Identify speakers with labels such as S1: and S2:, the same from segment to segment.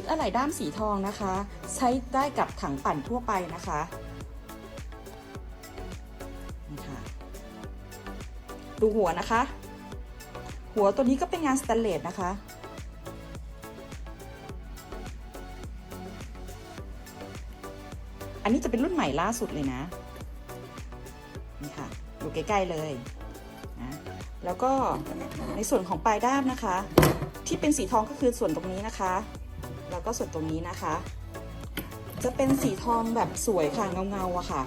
S1: ชุดอะไหล่ด้ามสีทองนะคะ ใช้ได้กับถังปั่นทั่วไปนะคะนี่ค่ะดูหัวนะคะ หัวตัวนี้ก็เป็นงานสแตนเลสนะคะอันนี้จะเป็นรุ่นใหม่ล่าสุดเลยนะ นี่ค่ะ ดูใกล้ๆเลยนะแล้วก็ในส่วนของปลายด้ามนะคะ ที่เป็นสีทองก็คือส่วนตรงนี้นะคะ แล้วก็ส่วนตรงนี้นะคะ จะเป็นสีทองแบบสวยค่ะเงาๆอะค่ะ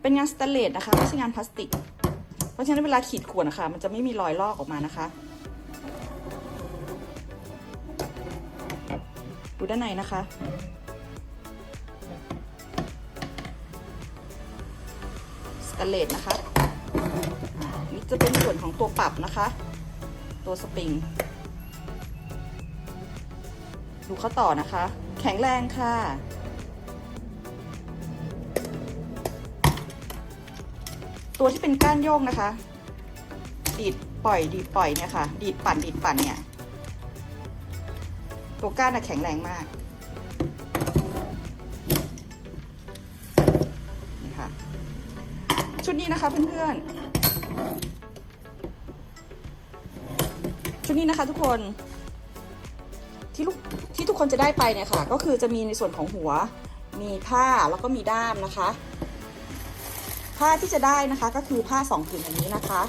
S1: เป็นงานสแตนเลสนะคะไม่ใช่งานพลาสติก เพราะฉะนั้นเวลาขีดข่วนนะคะมันจะไม่มีรอยลอกออกมานะคะ ดูด้านในนะคะสแตนเลสนะคะนี่จะเป็นส่วนของตัวปรับนะคะ ตัวสปริง ดูเข้าต่อนะคะ แข็งแรงค่ะ ตัวที่เป็นก้านโยกนะคะ ดีดปล่อยดีดปล่อยเนี่ยค่ะ ดีดปั่นดีดปั่นเนี่ย ตัวก้านอะแข็งแรงมากนี่ค่ะชุดนี้นะคะเพื่อนๆ ชุดนี้นะคะทุกคนที่ลูกที่ทุกคนจะได้ไปเนี่ยค่ะ ก็คือจะมีในส่วนของหัว มีผ้าแล้วก็มีด้ามนะคะ ผ้าที่จะได้นะคะก็คือผ้าสองผืนอันนี้นะคะ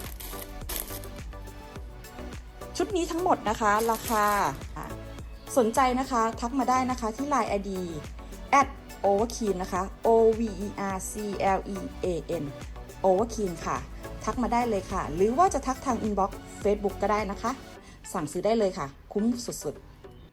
S1: ชุดนี้ทั้งหมดนะคะ ราคาสนใจนะคะทักมาได้นะคะที่ Line ID at overkeen นะคะ o v e r c l e a n overkeen ค่ะ ทักมาได้เลยค่ะ หรือว่าจะทักทาง inbox Facebook ก็ได้นะคะ สั่งซื้อได้เลยค่ะ คุ้มสุดๆ